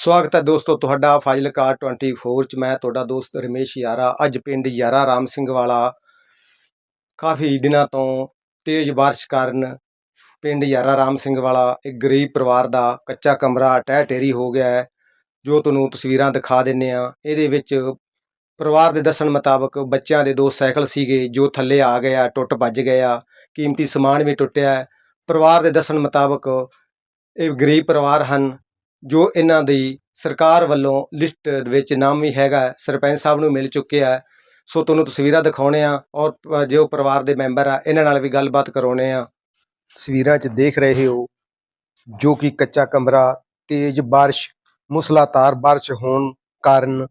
ਸਵਾਗਤ ਹੈ ਦੋਸਤੋ, ਤੁਹਾਡਾ ਫਾਜ਼ਿਲਕਾ 24 ਚ ਮੈਂ ਤੁਹਾਡਾ ਦੋਸਤ ਰਮੇਸ਼ ਯਾਰਾ। ਅੱਜ ਪਿੰਡ ਯਾਰਾ ਰਾਮ ਸਿੰਘ ਵਾਲਾ ਕਾਫੀ ਦਿਨਾਂ ਤੋਂ ਤੇਜ਼ ਬਾਰਿਸ਼ ਕਾਰਨ ਪਿੰਡ ਯਾਰਾ ਰਾਮ ਸਿੰਘ ਵਾਲਾ ਇੱਕ ਗਰੀਬ ਪਰਿਵਾਰ ਦਾ ਕੱਚਾ ਕਮਰਾ ਟਹਿ ਟੇਰੀ ਹੋ ਗਿਆ ਹੈ, ਜੋ ਤੁਹਾਨੂੰ ਤਸਵੀਰਾਂ ਦਿਖਾ ਦਿੰਨੇ ਆ ਇਹਦੇ ਵਿੱਚ ਪਰਿਵਾਰ ਦੇ ਦੱਸਣ ਮੁਤਾਬਕ ਬੱਚਿਆਂ ਦੇ ਦੋ ਸਾਈਕਲ ਸੀਗੇ, ਜੋ ਥੱਲੇ ਆ ਗਿਆ, ਟੁੱਟ ਭੱਜ ਗਿਆ, ਕੀਮਤੀ ਸਮਾਨ ਵੀ ਟੁੱਟਿਆ ਪਰਿਵਾਰ ਦੇ ਦੱਸਣ ਮੁਤਾਬਕ ਇਹ ਗਰੀਬ ਪਰਿਵਾਰ ਹਨ ਜੋ ਇਹਨਾਂ ਦੀ ਸਰਕਾਰ ਵੱਲੋਂ ਲਿਸਟ ਵਿੱਚ ਨਾਮ ਵੀ ਹੈਗਾ ਸਰਪੰਚ ਸਾਹਿਬ ਨੂੰ ਮਿਲ ਚੁੱਕਿਆ ਹੈ। ਸੋ ਤੁਹਾਨੂੰ ਤਸਵੀਰਾਂ ਦਿਖਾਉਣੇ ਆ ਔਰ ਜੋ ਪਰਿਵਾਰ ਦੇ ਮੈਂਬਰ ਆ, ਇਹਨਾਂ ਨਾਲ ਵੀ ਗੱਲਬਾਤ ਕਰਾਉਣੇ ਆ ਤਸਵੀਰਾਂ 'ਚ ਦੇਖ ਰਹੇ ਹੋ ਜੋ ਕਿ ਕੱਚਾ ਕਮਰਾ, ਤੇਜ਼ ਬਾਰਿਸ਼, ਮੁਸਲਾਧਾਰ ਬਾਰਿਸ਼ ਹੋਣ ਕਾਰਨ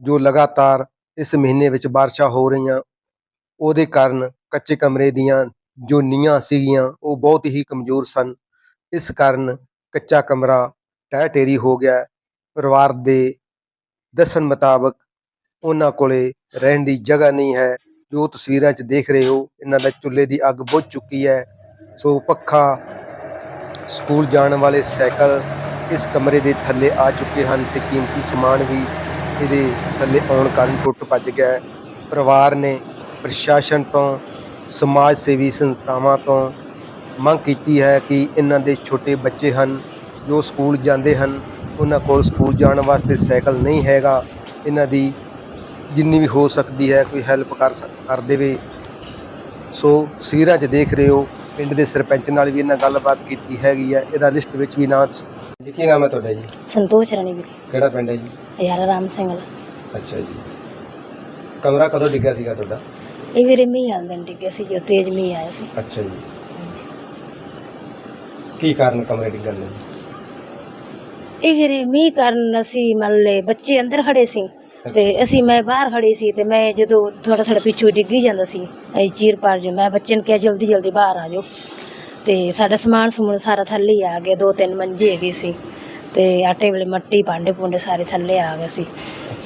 ਜੋ ਲਗਾਤਾਰ ਇਸ ਮਹੀਨੇ ਵਿੱਚ ਬਾਰਿਸ਼ਾਂ ਹੋ ਰਹੀਆਂ, ਉਹਦੇ ਕਾਰਨ ਕੱਚੇ ਕਮਰੇ ਦੀਆਂ ਜੋ ਨੀਆਂ ਸੀਗੀਆਂ, ਉਹ ਬਹੁਤ ਹੀ ਕਮਜ਼ੋਰ ਸਨ। ਇਸ ਕਾਰਨ ਕੱਚਾ ਕਮਰਾ, ਟਹਿ ਟੇਰੀ ਹੋ ਗਿਆ, ਪਰਿਵਾਰ ਦੇ ਦੱਸਣ ਮੁਤਾਬਕ ਉਹਨਾਂ ਕੋਲੇ ਰਹਿਣ ਦੀ ਜਗ੍ਹਾ ਨਹੀਂ ਹੈ। ਜੋ ਤਸਵੀਰਾਂ 'ਚ ਦੇਖ ਰਹੇ ਹੋ, ਇਹਨਾਂ ਦਾ ਚੁੱਲ੍ਹੇ ਦੀ ਅੱਗ ਬੁਝ ਚੁੱਕੀ ਹੈ। ਸੋ ਪੱਖਾ ਸਕੂਲ ਜਾਣ ਵਾਲੇ ਸਾਈਕਲ ਇਸ ਕਮਰੇ ਦੇ ਥੱਲੇ ਆ ਚੁੱਕੇ ਹਨ ਤੇ ਕੀਮਤੀ ਸਮਾਨ ਵੀ ਇਹਦੇ ਥੱਲੇ ਆਉਣ ਕਾਰਨ ਟੁੱਟ ਭੱਜ ਗਿਆ ਪਰਿਵਾਰ ਨੇ ਪ੍ਰਸ਼ਾਸਨ ਤੋਂ, ਸਮਾਜ ਸੇਵੀ ਸੰਸਥਾਵਾਂ ਤੋਂ ਮੰਗ ਕੀਤੀ ਹੈ ਕਿ ਇਹਨਾਂ ਦੇ ਛੋਟੇ ਬੱਚੇ ਹਨ ਜੋ ਸਕੂਲ ਜਾਂਦੇ ਹਨ ਉਹਨਾਂ ਕੋਲ ਸਕੂਲ ਜਾਣ ਵਾਸਤੇ ਸਾਈਕਲ ਨਹੀਂ ਹੈਗਾ। ਇਹਨਾਂ ਦੀ ਜਿੰਨੀ ਵੀ ਹੋ ਸਕਦੀ ਹੈ ਕੋਈ ਹੈਲਪ ਕਰ ਕਰ ਦੇਵੇ। ਸੋ ਤਸਵੀਰਾਂ 'ਚ ਦੇਖ ਰਹੇ ਹੋ ਪਿੰਡ ਦੇ ਸਰਪੰਚ ਨਾਲ ਵੀ ਇਹਨਾਂ ਗੱਲਬਾਤ ਕੀਤੀ ਹੈਗੀ ਹੈ। ਇਹਦਾ ਲਿਸਟ ਵਿੱਚ ਵੀ ਨਾਂ ਜੀ ਕੀ ਨਾਮ ਹੈ ਤੁਹਾਡਾ ਜੀ? ਸੰਤੋਸ਼ ਰਾਣੀ ਵੀਰੇ। ਕਿਹੜਾ ਪਿੰਡ ਹੈ ਜੀ? ਯਾਰ ਰਾਮ ਸਿੰਘ ਵਾਲਾ ਅੱਛਾ ਜੀ। ਕਮਰਾ ਕਦੋਂ ਡਿੱਗਿਆ ਸੀਗਾ ਤੁਹਾਡਾ? ਇਹ ਵੀਰੇ ਮੀਂਹ ਆਉਂਦੇ ਨੇ ਡਿੱਗੇ ਸੀ ਜੋ ਤੇਜ਼ ਮੀਂਹ ਆਇਆ ਸੀ। ਅੱਛਾ ਜੀ। ਕੀ ਕਾਰਨ ਕਮਰੇ ਡਿੱਗਣ ਦੇ? ਇਹ ਵੀਰੇ ਮੀਂਹ ਕਾਰਨ ਅਸੀਂ ਮੰਨ ਲਏ ਬੱਚੇ ਅੰਦਰ ਖੜੇ ਸੀ ਤੇ ਅਸੀਂ ਮੈਂ ਬਾਹਰ ਖੜੀ ਸੀ ਤੇ ਮੈਂ ਜਦੋਂ ਥੋੜਾ ਥੋੜਾ ਪਿੱਛੋਂ ਡਿੱਗੀ ਜਾਂਦਾ ਸੀ ਅਸੀਂ ਚੀਰ ਪਾਰ ਜੋ ਮੈਂ ਬੱਚੇ ਨੂੰ ਕਿਹਾ ਜਲਦੀ ਜਲਦੀ ਬਾਹਰ ਆ ਜਾਓ। ਤੇ ਸਾਡਾ ਸਮਾਨ ਸਮੂਨ ਸਾਰਾ ਥੱਲੇ ਹੀ ਆ ਗਿਆ ਦੋ ਤਿੰਨ ਮੰਜੇ ਹੈਗੇ ਸੀ। ਤੇ ਆਟੇ ਵਾਲੇ ਮੱਟੀ ਭਾਂਡੇ ਭੁੰਡੇ ਸਾਰੇ ਥੱਲੇ ਆ ਗਏ ਸੀ।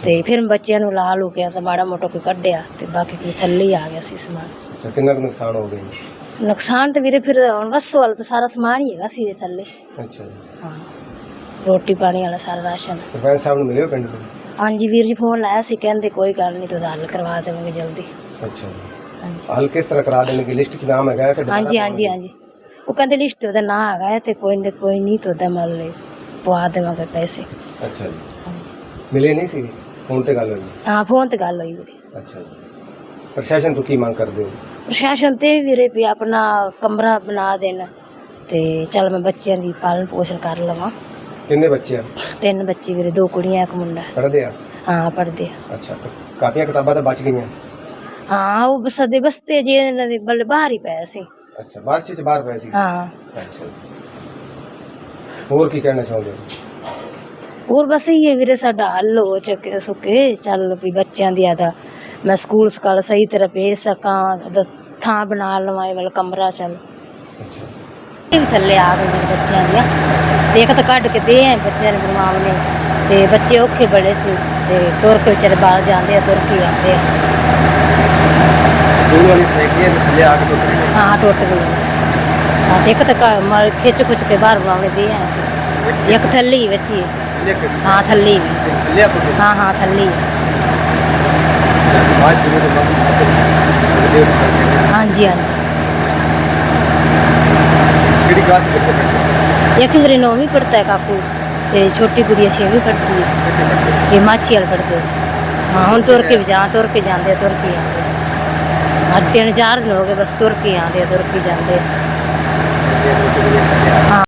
ਤੇ ਫਿਰ ਬੱਚਿਆਂ ਨੂੰ ਲਾ ਲੂ ਗਿਆ ਤਾਂ ਮਾੜਾ ਮੋਟਾ ਕੋਈ ਕੱਢਿਆ ਤੇ ਬਾਕੀ ਕੋਈ ਥੱਲੇ ਹੀ ਆ ਗਿਆ ਸੀ ਸਮਾਨ। ਅੱਛਾ ਕਿੰਨਾ ਕੁ ਨੁਕਸਾਨ ਹੋ ਗਿਆ ਜੀ? ਨੁਕਸਾਨ ਤੇ ਵੀਰੇ ਫਿਰ ਹੁਣ ਵਸੋਂ ਵਾਲਾ ਤਾਂ ਸਾਰਾ ਸਮਾਨ ਹੀ ਹੈਗਾ ਸੀ ਇਹਦੇ ਥੱਲੇ। ਅੱਛਾ ਜੀ। ਹਾਂ। ਰੋਟੀ ਪਾਣੀ ਵਾਲਾ ਸਾਰਾ ਰਾਸ਼ਨ। ਸਰਪੰਚ ਸਾਹਿਬ ਨੂੰ ਮਿਲਿਓ ਪਿੰਡ ਦੇ ਹਾਂਜੀ ਵੀਰ ਜੀ ਫੋਨ ਲਾਇਆ ਸੀ ਕਹਿੰਦੇ ਕੋਈ ਗੱਲ ਨਹੀਂ ਤੂੰ ਹੱਲ ਕਰਵਾ ਦੇਵਾਂਗੇ ਜਲਦੀ। ਅੱਛਾ ਜੀ। ਹਾਂਜੀ। ਹਲ ਕਿਸ ਤਰ੍ਹਾਂ ਕਰਾ ਦੇਣਗੇ? ਲਿਸਟ 'ਚ ਨਾਮ ਹੈਗਾ ਕਿ ਦੁਬਾਰਾ ਹਾਂਜੀ ਹਾਂਜੀ ਹਾਂਜੀ। ਉਹ ਕਹਿੰਦੇ ਲਿਸਟ ਉਹਦਾ ਨਾਂ ਹੈਗਾ ਹੈ ਤੇ ਕੋਈ ਨਹੀਂ ਕੋਈ ਨਹੀਂ ਤੂੰ ਉਹਦਾ ਮੰਨ ਲੈ ਪਵਾ ਦੇਵਾਂਗੇ ਪੈਸੇ। ਅੱਛਾ ਜੀ। ਹਾਂਜੀ। ਮਿਲੇ ਨਹੀਂ ਸੀ? ਫੋਨ ਤੇ ਗੱਲ ਹੋਈ? ਹਾਂ ਫੋਨ ਤੇ ਗੱਲ ਹੋਈ ਵੀਰੇ। ਅੱਛਾ ਜੀ। ਪ੍ਰਸ਼ਾਸਨ ਤੋਂ ਕੀ ਮੰਗ ਕਰਦੇ ਹੋ? ਪ੍ਰਸ਼ਾਸਨ ਤੇ ਵੀਰੇ ਵੀ ਆਪਣਾ ਕਮਰਾ ਬਣਾ ਦੇਣ ਤੇ ਚਲ ਮੈਂ ਬੱਚਿਆਂ ਦੀ ਪਾਲਣ ਪੋਸ਼ਣ ਕਰ ਲਵਾਂ। ਕਿੰਨੇ ਬੱਚੇ ਆ? ਤਿੰਨ ਬੱਚੇ ਵੀਰੇ ਦੋ ਕੁੜੀਆਂ ਇੱਕ ਮੁੰਡਾ। ਪੜ੍ਹਦੇ ਆ? ਹਾਂ ਪੜਦੇ ਅੱਛਾ ਕਾਪੀਆਂ ਕਿਤਾਬਾਂ ਤਾਂ ਬਚ ਗਈਆਂ? ਹਾਂ ਉਹ ਬਸਦੇ ਬਸਤੇ ਜੇ ਇਹਨਾਂ ਦੇ ਬਲ ਬਾਹਰ ਹੀ ਪਏ ਸੀ। ਅੱਛਾ ਬਾਹਰ ਚ ਬਾਹਰ ਪਏ ਸੀ? ਹਾਂ। ਅੱਛਾ। ਹੋਰ ਕੀ ਕਹਿਣਾ ਚਾਹੁੰਦੇ ਹੋ? ਹੋਰ ਬਸ ਇਹ ਵੀਰੇ ਸਾਡਾ ਹੱਲ ਹੋ ਚੁੱਕੇ ਸੁੱਕੇ। ਚੱਲ ਵੀ ਬੱਚਿਆਂ ਦੀ ਆਦਾ ਮੈਂ ਸਕੂਲ ਸਕਾਲ ਸਹੀ ਤਰ੍ਹਾਂ ਸਕਾਂ ਦ- ਥਾਂ ਬਣਾ ਲਵਾਂ ਇਹ ਵਾਲਾ ਕਮਰਾ ਚੱਲ। ਇਹ ਵੀ ਥੱਲੇ ਆ ਗਏ ਮੇਰੇ ਬੱਚਿਆਂ ਦੀਆਂ। ਤੇ ਇੱਕ ਤਾਂ ਕੱਢ ਕੇ ਦੇ ਆਏ ਬੱਚਿਆਂ ਨੇ ਬਣਵਾਉਣ ਨੇ ਤੇ ਬੱਚੇ ਔਖੇ ਬੜੇ ਸੀ। ਤੇ ਤੁਰ ਕੇ ਵਿਚਾਰੇ ਬਾਹਰ ਜਾਂਦੇ ਆ ਤੁਰ ਕੇ ਆਉਂਦੇ ਆ। ਸਕੂਲ ਵਾਲੀ ਸਾਈਕਲੀਆਂ ਦੇ ਥੱਲੇ ਆ ਕੇ ਟੁੱਟ ਰਹੀ ਹਾਂ ਟੁੱਟ ਗਏ ਹਾਂ ਤੇ ਇੱਕ ਤਾਂ ਕ- ਮ- ਖਿੱਚ ਖੁੱਚ ਕੇ ਬਾਹਰ ਬਣਾਉਣੇ ਦੇ ਆਏ ਸੀ। ਇੱਕ ਥੱਲੇ ਵਿੱਚ ਹੀ। ਹਾਂ ਥੱਲੇ ਹਾਂ। ਹਾਂ ਥੱਲੇ ਹੀ ਸਮਾਜ ਸੇਵੀ ਤੋਂ ਮੰਗ ਕਰਦੇ ਹੋ ਹਾਂਜੀ ਹਾਂਜੀ ਕਿਹੜੀ ਕਲਾਸ ਦੇ ਬੱਚੇ ਪੜ੍ਹਦੇ एक मेरे नौवीं पढ़ता है काकू ते छोटी गुड़िया छेवीं पढ़ती है ये माछी वाल पढ़ते हाँ हूँ तुर के भी जा तुर के जाते तुर के आते अज तीन चार दिन हो गए बस तुर के आते तुर के जाते ਹੋ? हाँ